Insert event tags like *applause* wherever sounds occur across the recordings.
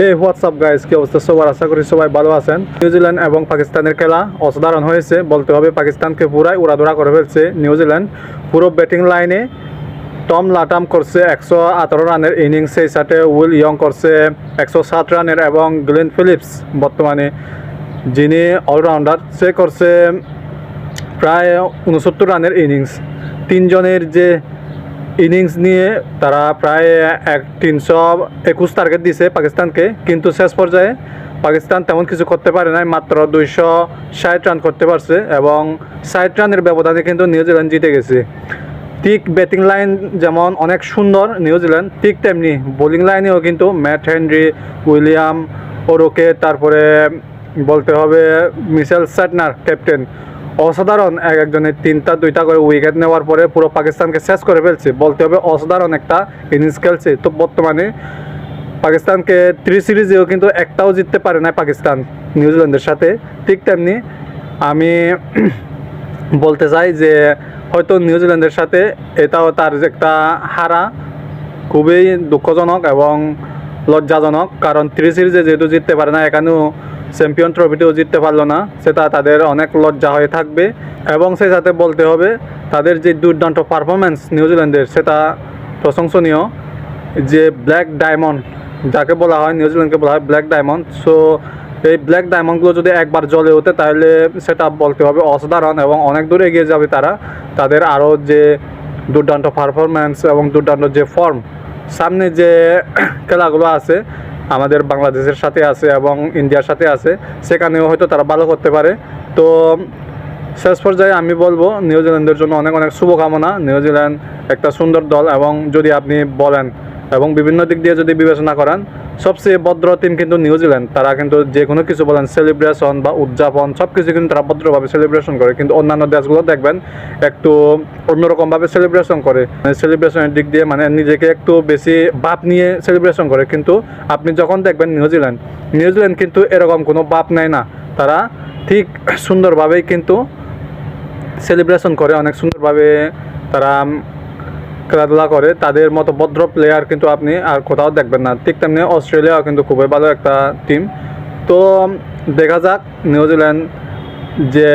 হে WhatsApp guys কি অবস্থা? সবার আশা করি সবাই ভালো আছেন। নিউজিল্যান্ড এবং পাকিস্তানের খেলা অসাধারণ হয়েছে, বলতে হবে পাকিস্তানকে পুরাই উড়াদুরা করে ফেলছে নিউজিল্যান্ড পুরো ব্যাটিং লাইনে টম লাটাম করছে একশো আঠারো রানের ইনিংস সেই সাথে উইল ইয়ং করছে একশো সাত রানের এবং গ্লেন ফিলিপস বর্তমানে, যিনি অলরাউন্ডার সে করছে প্রায় উনসত্তর রানের ইনিংস তিনজনের যে ইনিংস নিয়ে তারা প্রায় এক তিনশো একুশ টার্গেট দিছে পাকিস্তানকে। কিন্তু শেষ পর্যায়ে পাকিস্তান তেমন কিছু করতে পারে নাই, মাত্র দুইশো ষাট রান করতে পারছে এবং ষাট রানের ব্যবধানে কিন্তু নিউজিল্যান্ড জিতে গেছে। ঠিক ব্যাটিং লাইন যেমন অনেক সুন্দর নিউজিল্যান্ড ঠিক তেমনি বোলিং লাইনেও কিন্তু ম্যাট হেনরি উইলিয়াম ওরোকে তারপরে বলতে হবে মিশেল স্যাটনার ক্যাপ্টেন অসাধারণ এক একজনের তিনটা, দুইটা করে উইকেট নেওয়ার পরে পুরো পাকিস্তানকে শেষ করে ফেলছে। বলতে হবে অসাধারণ একটা ইনিংস খেলছে। তো বর্তমানে পাকিস্তানকে থ্রি সিরিজেও কিন্তু একটাও জিততে পারে না পাকিস্তান নিউজিল্যান্ডের সাথে। ঠিক তেমনি আমি *clears throat* বলতে চাই যে হয়তো নিউজিল্যান্ডের সাথে এটাও তার যে একটা হারা খুবই দুঃখজনক এবং লজ্জাজনক। কারণ থ্রি সিরিজে যেহেতু জিততে পারে না, এখানেও চ্যাম্পিয়ন ট্রফিতেও জিততে পারল না। সেটা তাদের অনেক লজ্জা হয়ে থাকবে এবং সেই সাথে বলতে হবে, তাদের যে দুর্দান্ত পারফরমেন্স নিউজিল্যান্ডের সেটা প্রশংসনীয়। যে ব্ল্যাক ডায়মন্ড যাকে বলা হয়, নিউজিল্যান্ডকে বলা হয় ব্ল্যাক ডায়মন্ড সো এই ব্ল্যাক ডায়মন্ডগুলো যদি একবার জ্বলে ওঠে, তাহলে সেটা বলতে হবে অসাধারণ এবং অনেক দূর এগিয়ে যাবে তারা। তাদের আরও যে দুর্দান্ত পারফরমেন্স এবং দুর্দান্ত যে ফর্ম সামনে যে খেলাগুলো আছে আমাদের বাংলাদেশের সাথে আছে এবং ইন্ডিয়ার সাথে আছে, সেখানেও হয়তো তারা ভালো করতে পারে। তো শেষ পর্যায়ে আমি বলব নিউজিল্যান্ডের জন্য অনেক অনেক শুভকামনা। নিউজিল্যান্ড একটা সুন্দর দল এবং যদি আপনি বলেন এবং বিভিন্ন দিক দিয়ে যদি বিবেচনা করেন সবচেয়ে ভদ্র টিম কিন্তু নিউজিল্যান্ড তারা কিন্তু যে কোনো কিছু বলেন সেলিব্রেশন বা উদযাপন সব কিছু কিন্তু তারা ভদ্রভাবে সেলিব্রেশন করে। কিন্তু অন্যান্য দেশগুলো দেখবেন, একটু অন্যরকমভাবে সেলিব্রেশন করে। সেলিব্রেশনের দিক দিয়ে মানে নিজেকে একটু বেশি বাপ নিয়ে সেলিব্রেশন করে। কিন্তু আপনি যখন দেখবেন নিউজিল্যান্ড নিউজিল্যান্ড কিন্তু এরকম কোনো বাপ নেয় না। তারা ঠিক সুন্দরভাবেই কিন্তু সেলিব্রেশন করে। অনেক সুন্দরভাবে তারা খেলাধুলা করে, তাদের মতো ভদ্র প্লেয়ার কিন্তু আপনি আর কোথাও দেখবেন না। ঠিক তেমনি অস্ট্রেলিয়াও কিন্তু খুবই ভালো একটা টিম তো দেখা যাক নিউজিল্যান্ড যে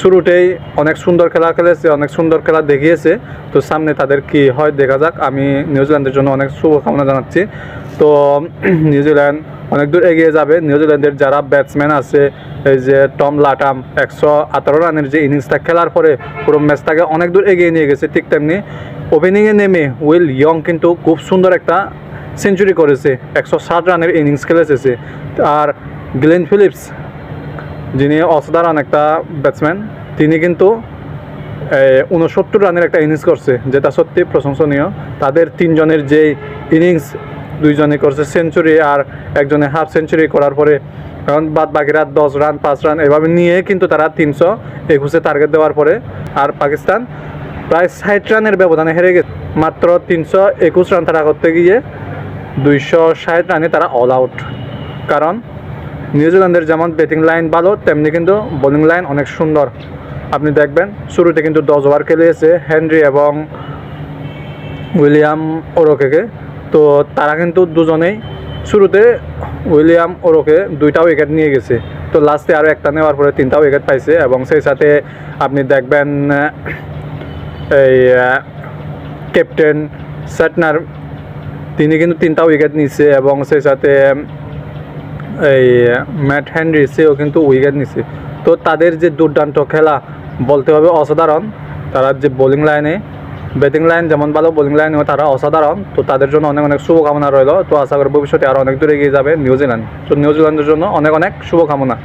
শুরুতেই অনেক সুন্দর খেলা খেলেছে, অনেক সুন্দর খেলা দেখিয়েছে। তো, সামনে তাদের কি হয় দেখা যাক। আমি নিউজিল্যান্ডের জন্য অনেক শুভকামনা জানাচ্ছি। তো নিউজিল্যান্ড অনেক দূর এগিয়ে যাবে। নিউজিল্যান্ডের যারা ব্যাটসম্যান আছে, এই যে টম লাটাম, একশো আঠারো রানের যে ইনিংসটা খেলার পরে পুরো ম্যাচটাকে অনেক দূর এগিয়ে নিয়ে গেছে। ঠিক তেমনি ওপেনিংয়ে নেমে উইল ইয়ং কিন্তু খুব সুন্দর একটা সেঞ্চুরি করেছে। একশো ষাট রানের ইনিংস খেলেছে আর গ্লেন ফিলিপস, যিনি অসাধারণ একটা ব্যাটসম্যান তিনি কিন্তু উনসত্তর রানের একটা ইনিংস করছে, যেটা সত্যি প্রশংসনীয়। তাদের তিনজনের যে ইনিংস দুইজনে করছে সেঞ্চুরি আর একজনে হাফ সেঞ্চুরি করার পরে এখন বাদ বাকিরা দশ রান, পাঁচ রান, এভাবে নিয়ে কিন্তু তারা তিনশো একুশে টার্গেট দেওয়ার পরে, আর পাকিস্তান প্রায় ষাট রানের ব্যবধানে হেরে গেছে। মাত্র তিনশো একুশ রান তারা করতে গিয়ে দুইশো ষাট রানে তারা অল আউট কারণ নিউজিল্যান্ডের যেমন ব্যাটিং লাইন ভালো, তেমনি কিন্তু বোলিং লাইন অনেক সুন্দর। আপনি দেখবেন, শুরুতে কিন্তু দশ ওভার খেলিয়েছে হেনরি এবং উইলিয়াম ওরোকেকে। তো তারা কিন্তু দুজনেই শুরুতে উইলিয়াম ওরোকে দুইটা উইকেট নিয়ে গেছে। তো লাস্টে আরও একটা নেওয়ার পরে তিনটা উইকেট পাইছে এবং সেই সাথে আপনি দেখবেন এই ক্যাপ্টেন স্যাটনার তিনি কিন্তু তিনটা উইকেট নিচ্ছে এবং সেই সাথে এই ম্যাট হ্যান্ড্রি সেও কিন্তু উইকেট নিছে। তো তাদের যে দুর্দান্ত খেলা, বলতে হবে অসাধারণ। তারা যে বোলিং লাইনে ব্যাটিং লাইন যেমন ভালো বোলিং লাইনেও তারা অসাধারণ। তো তাদের জন্য অনেক অনেক শুভকামনা রইল। তো আশা করি ভবিষ্যতে আরও অনেক দূরে এগিয়ে যাবে নিউজিল্যান্ড তো নিউজিল্যান্ডের জন্য অনেক অনেক শুভকামনা।